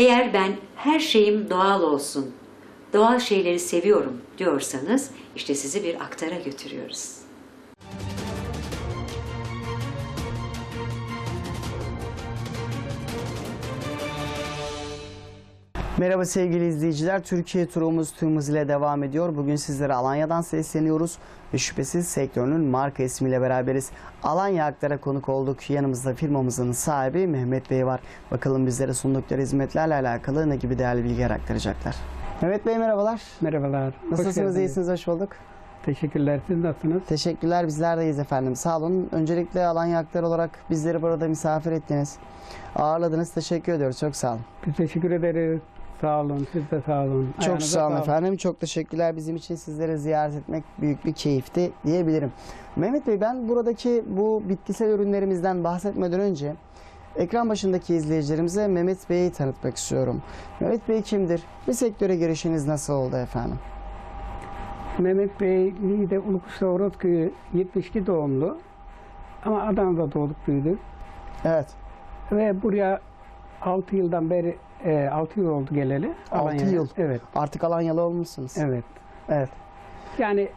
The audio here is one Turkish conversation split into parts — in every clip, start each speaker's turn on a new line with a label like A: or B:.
A: Eğer ben her şeyim doğal olsun, doğal şeyleri seviyorum diyorsanız işte sizi bir aktara götürüyoruz.
B: Merhaba sevgili izleyiciler. Türkiye turumuz tüm hızıyla devam ediyor. Bugün sizlere Alanya'dan sesleniyoruz ve şüphesiz sektörünün marka ismiyle beraberiz. Alanya Aktar'a konuk olduk. Yanımızda firmamızın sahibi Mehmet Bey var. Bakalım bizlere sundukları hizmetlerle alakalı ne gibi değerli bilgiler aktaracaklar. Mehmet Bey merhabalar.
C: Merhabalar. hoş
B: Nasılsınız?
C: geldiniz.
B: iyisiniz? Hoş bulduk.
C: Teşekkürler. Siz nasılsınız?
B: Teşekkürler. Bizler de iyiyiz efendim. Sağ olun. Öncelikle Alanya Aktar olarak bizleri burada misafir ettiniz. Ağırladınız. Teşekkür ediyoruz. Çok sağ olun.
C: Biz teşekkür ederiz. Sağ olun. Siz de sağ olun.
B: Çok
C: Ayağınıza
B: sağ olun
C: sağlık.
B: efendim. Çok teşekkürler. Bizim için sizleri ziyaret etmek büyük bir keyifti diyebilirim. Mehmet Bey ben buradaki bu bitkisel ürünlerimizden bahsetmeden önce ekran başındaki izleyicilerimize Mehmet Bey'i tanıtmak istiyorum. Mehmet Bey kimdir? Bu sektöre girişiniz nasıl oldu efendim?
C: Mehmet Bey Niğde Ulukuşlu Orozköy'ü 72 doğumlu. Ama Adana'da doğduk büyüdük.
B: Evet.
C: Ve buraya 6 yıldan beri, 6 yıl oldu geleli.
B: Altı
C: Alanya'ya.
B: yıl.
C: Evet.
B: Artık Alanyalı olmuşsunuz.
C: Evet.
B: Evet.
C: Yani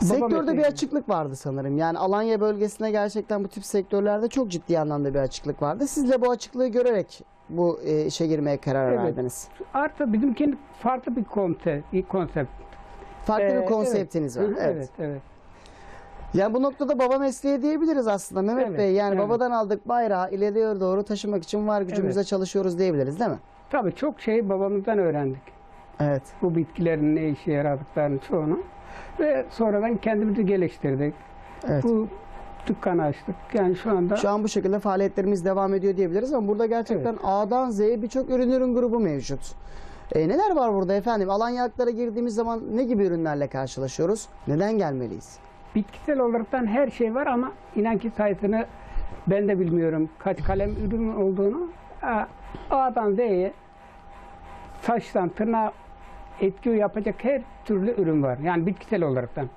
B: Sektörde bir açıklık vardı sanırım. Yani Alanya bölgesinde gerçekten bu tip sektörlerde çok ciddi anlamda bir açıklık vardı. Siz de bu açıklığı görerek bu e, işe girmeye karar
C: Evet.
B: verdiniz.
C: artı bizimki farklı bir konsept. konsept.
B: Farklı
C: Ee,
B: bir konseptiniz
C: evet.
B: var. Evet.
C: Evet. evet.
B: Yani bu noktada baba mesleği diyebiliriz aslında Mehmet
C: Evet,
B: Bey. Yani
C: evet.
B: babadan aldık bayrağı ileriye doğru taşımak için var gücümüzle
C: Evet.
B: çalışıyoruz diyebiliriz değil mi?
C: Tabii çok şey babamızdan öğrendik.
B: Evet.
C: bu bitkilerin ne işe yaradıklarını çoğunu ve sonradan kendimizi geliştirdik.
B: Evet.
C: Bu dükkanı açtık. Yani şu anda
B: Şu an bu şekilde faaliyetlerimiz devam ediyor diyebiliriz ama burada gerçekten A'dan Z'ye birçok ürün ürün grubu mevcut. E, neler var burada efendim? Alanya Aktar'a girdiğimiz zaman ne gibi ürünlerle karşılaşıyoruz? Neden gelmeliyiz?
C: Bitkisel olaraktan her şey var ama inan ki sayısını ben de bilmiyorum kaç kalem ürün olduğunu. A'dan Z'ye saçtan tırnağa etki yapacak her türlü ürün var. Yani bitkisel olaraktan.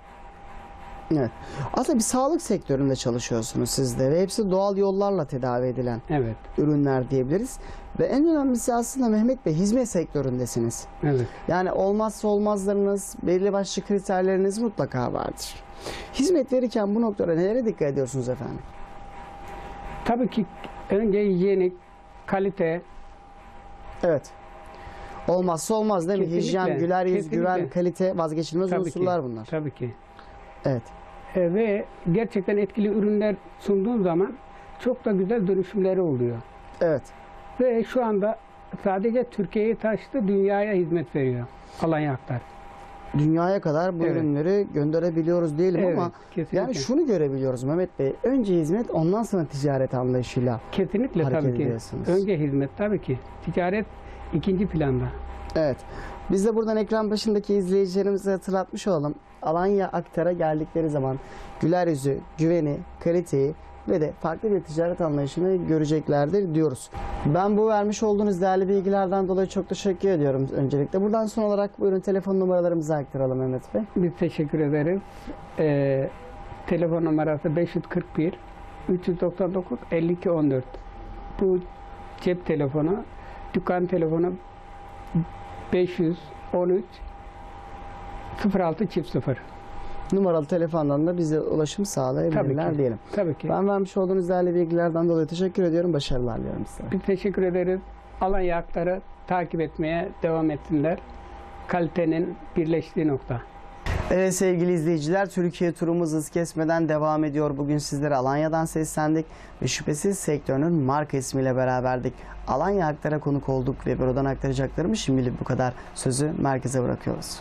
B: Evet. Aslında bir sağlık sektöründe çalışıyorsunuz siz de ve hepsi doğal yollarla tedavi edilen
C: Evet.
B: ürünler diyebiliriz. Ve en önemlisi aslında Mehmet Bey hizmet sektöründesiniz.
C: Evet.
B: Yani olmazsa olmazlarınız, belli başlı kriterleriniz mutlaka vardır. Hizmet verirken bu noktada nelere dikkat ediyorsunuz efendim?
C: Tabii ki önce hijyenik, kalite,
B: Evet. Olmazsa olmaz değil mi?
C: Kesinlikle,
B: Hijyen, güler yüz,
C: kesinlikle.
B: güven, kalite vazgeçilmez
C: Tabii
B: unsurlar
C: ki.
B: bunlar.
C: Tabii ki.
B: Evet.
C: E, ve gerçekten etkili ürünler sunduğun zaman çok da güzel dönüşümleri oluyor.
B: Evet.
C: Ve şu anda sadece Türkiye'yi taştı, dünyaya hizmet veriyor Alanya Aktar.
B: Dünyaya kadar bu
C: Evet.
B: ürünleri gönderebiliyoruz diyelim
C: Evet,
B: ama
C: kesinlikle.
B: yani şunu görebiliyoruz Mehmet Bey. Önce hizmet ondan sonra ticaret anlayışıyla.
C: Kesinlikle
B: hareket
C: tabii ki. Önce hizmet tabii ki. Ticaret ikinci planda.
B: Evet. Biz de buradan ekran başındaki izleyicilerimize hatırlatmış olalım. Alanya Aktar'a geldikleri zaman güler yüzü, güveni, kaliteyi ve de farklı bir ticaret anlayışını göreceklerdir diyoruz. Ben bu vermiş olduğunuz değerli bilgilerden dolayı çok teşekkür ediyorum öncelikle. Buradan son olarak buyurun telefon numaralarımızı aktaralım Mehmet Bey.
C: Biz teşekkür ederiz. E, telefon numarası 541 399 52 14. Bu cep telefonu, dükkan telefonu 513 06 çift 0.
B: Numaralı telefondan da bize ulaşım sağlayabilirler
C: Tabii ki.
B: diyelim.
C: Tabii ki.
B: Ben vermiş olduğunuz değerli bilgilerden dolayı teşekkür ediyorum. Başarılar diliyorum size.
C: Biz teşekkür ederiz. Alanya Aktar'ı takip etmeye devam etsinler. Kalitenin birleştiği nokta.
B: Evet sevgili izleyiciler Türkiye turumuz hız kesmeden devam ediyor. Bugün sizlere Alanya'dan seslendik ve şüphesiz sektörünün marka ismiyle beraberdik. Alanya Aktar'a konuk olduk ve buradan aktaracaklarımız şimdilik bu kadar. Sözü merkeze bırakıyoruz.